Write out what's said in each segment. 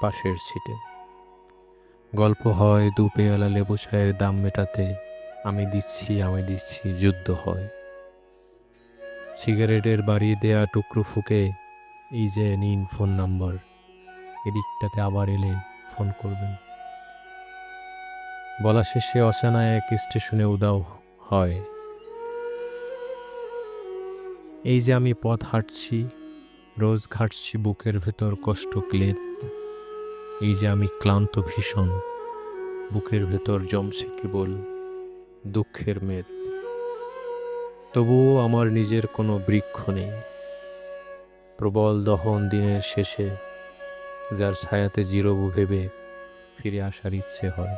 পাশের সিটে গল্প হয় দু পেয়ালা লেবু চায়ের দাম মেটাতে, আমি দিচ্ছি আমি দিচ্ছি, যুদ্ধ হয়। সিগারেটের বাড়িয়ে দেয়া টুকরো ফুকে, এই যে নিন ফোন নাম্বার। এদিকটাতে আবার এলে ফোন করবেন। বলা শেষে অচানা এক স্টেশনে উদাও হয়। এই যে আমি পথ হাঁটছি, রোজ ঘাটছি বুকের ভেতর কষ্ট ক্লেদ। এই যে আমি ক্লান্ত ভীষণ, বুকের ভেতর জমছে কেবল দুঃখের মেদ। তবুও আমার নিজের কোনো বৃক্ষ নেই। প্রবল দহন দিনের শেষে যার ছায়াতে জিরবু ভেবে ফিরে আসার ইচ্ছে হয়।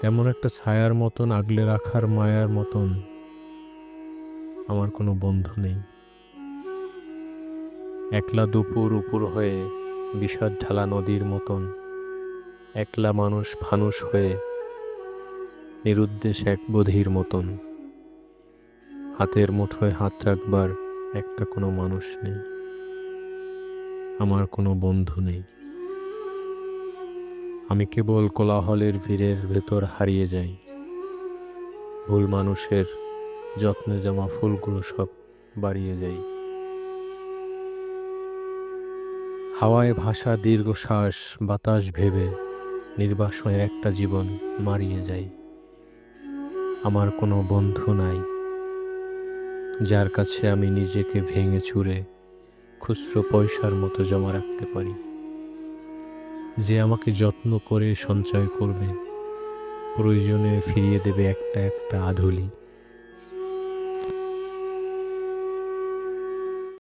তেমন একটা ছায়ার মতন আগলে রাখার মায়ার মতন আমার কোনো বন্ধু নেই। একলা দুপুর উপর হয়ে বিষাদ ঢালা নদীর মতন। একলা মানুষ ফানুষ হয়ে নিরুদ্দেশ এক বধির মতন। হাতের মুঠোয় হাত রাখবার একটা কোনো মানুষ নেই। আমার কোনো বন্ধু নেই। আমি কেবল কোলাহলের ভিড়ের ভেতর হারিয়ে যাই। ভুল মানুষের যত্নে জমা ফুলগুলো সব বাড়িয়ে যাই। হাওয়ায় ভাষা দীর্ঘশ্বাস, বাতাস ভেবে নির্বাসনের একটা জীবন মারিয়ে যাই আমার কোনো বন্ধু নাই, যার কাছে আমি নিজেকে ভেঙে চুরে খুচরো পয়সার মতো জমা রাখতে পারি। যে আমাকে যত্ন করে সঞ্চয় করবে, প্রয়োজনে ফিরিয়ে দেবে একটা একটা আধুলি।